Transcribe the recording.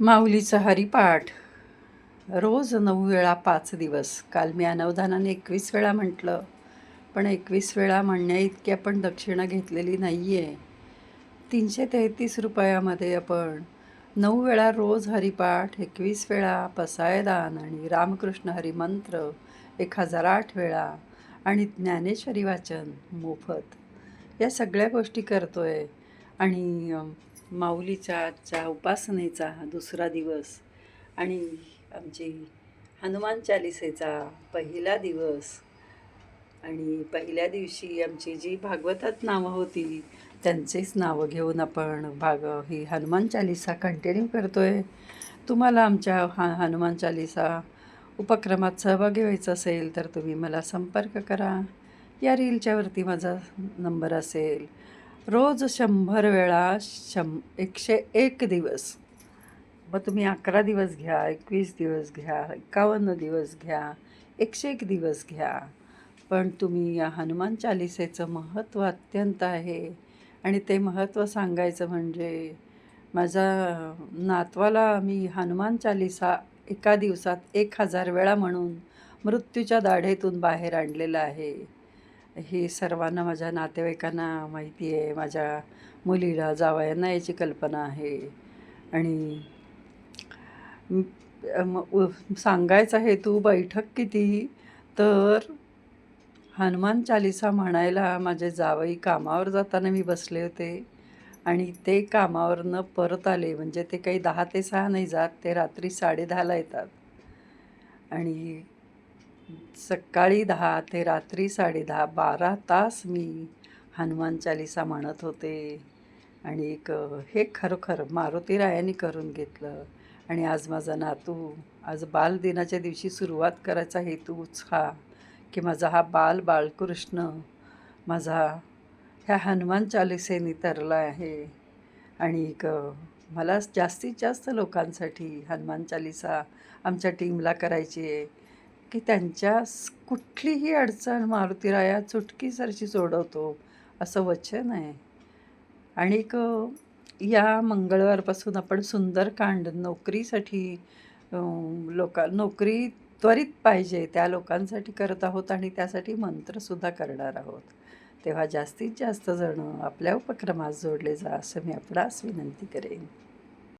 माऊलीचा हरिपाठ. रोज नऊ वेळा पाच दिवस. काल मी अनवधानाने एकवीस वेळा म्हटलं. पण एकवीस वेळा म्हणण्या इतकी आपण दक्षिणा घेतलेली नाही आहे तीनशे तेहतीस रुपयामध्ये आपण नऊ वेळा रोज हरिपाठ एकवीस वेळा पसायदान आणि रामकृष्ण हरिमंत्र एक हजार आठ वेळा आणि ज्ञानेश्वरी वाचन मोफत. या सगळ्या गोष्टी करतो आहे आणि माऊलीच्या आजच्या उपासनेचा हा दुसरा दिवस आणि आमची हनुमान चालिसेचा पहिला दिवस. आणि पहिल्या दिवशी आमची जी भागवतात नावं होती त्यांचीच नावं घेऊन आपण भाग ही हनुमान चालिसा कंटिन्यू करतो आहे तुम्हाला आमच्या हा हनुमान चालिसा उपक्रमात सहभागी व्हायचं असेल तर तुम्ही मला संपर्क करा. या रीलच्यावरती माझा नंबर असेल. रोज शंभर वेळा शं एकशे एक दिवस. मग तुम्ही अकरा दिवस घ्या एकवीस दिवस घ्या एकावन्न दिवस घ्या एकशे एक दिवस घ्या. पण तुम्ही या हनुमान चालिसेचं महत्त्व अत्यंत आहे. आणि ते महत्त्व सांगायचं म्हणजे माझा नातवाला मी हनुमान चालिसा एका दिवसात एक हजार वेळा म्हणून मृत्यूच्या दाढेतून बाहेर आणलेलं आहे. ही सर्वांना माझ्या नातेवाईकांना माहिती आहे माझ्या मुलीला जावयांना याची कल्पना आहे. आणि म- म- उ- सांगायचा हेतू बैठक किती? तर हनुमान चालिसा म्हणायला माझे जावई कामावर जाताना मी बसले होते. आणि ते कामावरनं परत आले म्हणजे ते काही दहा ते सहा नाही जात ते रात्री साडेदहाला येतात. आणि सकाळी दहा ते रात्री साडेदहा बारा तास मी हनुमान चालिसा म्हणत होते. आणि एक हे खरोखर मारुती रायाने करून घेतलं. आणि आज माझा नातू आज बालदिनाच्या दिवशी सुरुवात करायचा हेतूच हा की माझा हा बाल बाळकृष्ण माझा ह्या हनुमान चालिसेने तरला आहे. आणि एक मला जास्तीत जास्त लोकांसाठी हनुमान चालिसा आमच्या टीमला करायची आहे. की त्यांच्या कुठलीही अडचण मारुतीराया चुटकीसारशी सोडवतो असं वचन आहे. आणि या मंगळवारपासून आपण सुंदरकांड नोकरीसाठी लोका नोकरी त्वरित पाहिजे त्या लोकांसाठी करत आहोत आणि त्यासाठी मंत्रसुद्धा करणार आहोत. तेव्हा जास्तीत जास्त जण आपल्या उपक्रमात जोडले जा असं मी आपणास विनंती करेन.